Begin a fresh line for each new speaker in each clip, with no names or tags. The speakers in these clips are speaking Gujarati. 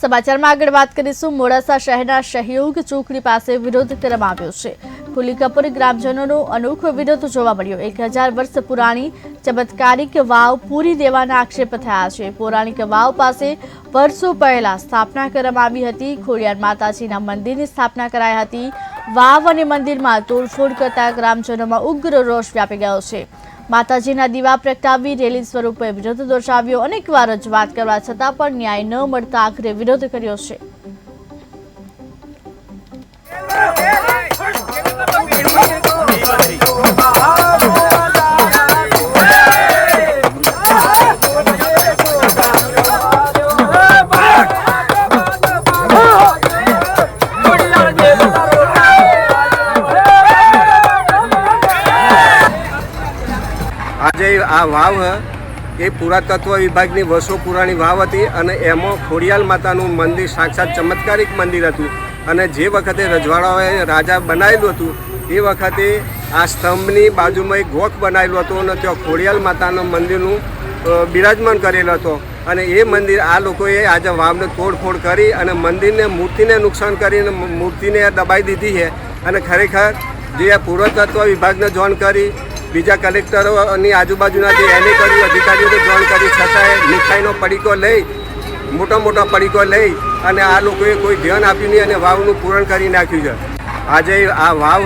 સમાચારમાં આગળ વાત કરીશું. મોડાસા શહેરના સહયોગ ચોકડી પાસે વિરોધ કરવામાં આવ્યો છે. ફુલી કપૂર ગ્રામજનોનો અનોખો વિરોધ જોવા મળ્યો. એક હજાર વર્ષ પુરાણી, ચમત્કારિક વાવ પૂરી દેવાના આક્ષેપ થયા છે. પૌરાણિક વાવ પાસે વર્ષો પહેલા સ્થાપના કરવામાં આવી હતી. ખોડિયાર માતાજીના મંદિરની સ્થાપના કરાઈ હતી. વાવ અને મંદિરમાં તોડફોડ કરતા ગ્રામજનોમાં ઉગ્ર રોષ વ્યાપી ગયો છે. માતાજીના દીવા પ્રગટાવી રેલી સ્વરૂપે વિરોધ દર્શાવ્યો. અનેકવાર રજૂઆત કરવા છતાં પણ ન્યાય ન મળતા આખરે વિરોધ કર્યો છે.
આજે આ વાવ એ પુરાતત્વ વિભાગની વર્ષો પુરાણી વાવ હતી અને એમાં ખોડિયાલ માતાનું મંદિર સાક્ષાત ચમત્કારિક મંદિર હતું. અને જે વખતે રજવાડાઓએ રાજા બનાવેલું હતું, એ વખતે આ સ્તંભની બાજુમાં એક ગોખ બનાવેલું હતું અને ત્યાં ખોડિયાલ માતાનું મંદિરનું બિરાજમાન કરેલો હતો. અને એ મંદિર આ લોકોએ આજે વાવને તોડફોડ કરી અને મંદિરને મૂર્તિને નુકસાન કરીને મૂર્તિને દબાઈ દીધી છે. અને ખરેખર જે આ પુરાતત્વ વિભાગને જોન કરી બીજા કલેક્ટરોની આજુબાજુના જે એને કર્યું, અધિકારીઓને જોન કરી છતાંય મીઠાઈનો પડીકો લઈ, મોટો મોટા પડીકો લઈ અને આ લોકોએ કોઈ ધ્યાન આપ્યું નહીં અને વાવનું પૂરણ કરી નાખ્યું છે. આજે આ વાવ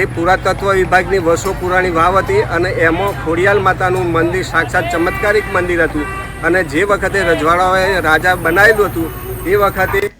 એ પુરાતત્વ વિભાગની વર્ષો પુરાણી વાવ હતી અને એમાં ખોડિયાલ માતાનું મંદિર સાક્ષાત ચમત્કારિક મંદિર હતું અને જે વખતે રજવાડાઓએ રાજા બનાવેલું હતું, એ વખતે